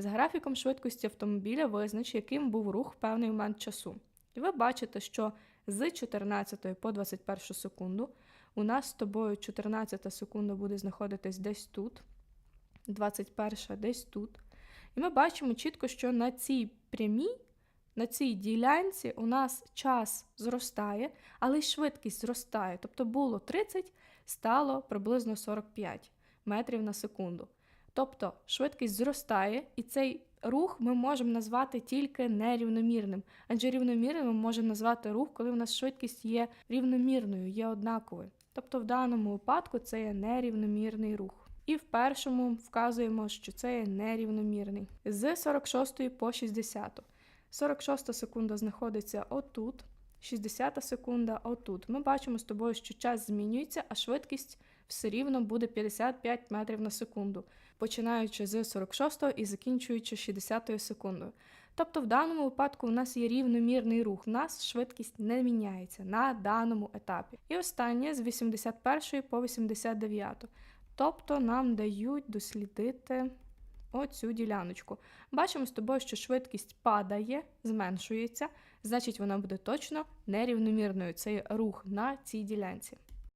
З графіком швидкості автомобіля визнач, яким був рух в певний момент часу. І ви бачите, що з 14 по 21 секунду у нас з тобою 14 секунда буде знаходитись десь тут, 21 десь тут. І ми бачимо чітко, що на цій прямій, на цій ділянці у нас час зростає, але й швидкість зростає. Тобто було 30, стало приблизно 45 метрів на секунду. Тобто швидкість зростає, і цей рух ми можемо назвати тільки нерівномірним. Адже рівномірним ми можемо назвати рух, коли у нас швидкість є рівномірною, є однаковою. Тобто в даному випадку це є нерівномірний рух. І в першому вказуємо, що це є нерівномірний. З 46 по 60. 46 секунда знаходиться отут, 60 секунда отут. Ми бачимо з тобою, що час змінюється, а швидкість все рівно буде 55 метрів на секунду, починаючи з 46 і закінчуючи 60 секундою. Тобто в даному випадку у нас є рівномірний рух, у нас швидкість не міняється на даному етапі. І останнє з 81 по 89. Тобто нам дають дослідити оцю діляночку. Бачимо з тобою, що швидкість падає, зменшується, значить вона буде точно нерівномірною. Цей рух на цій ділянці.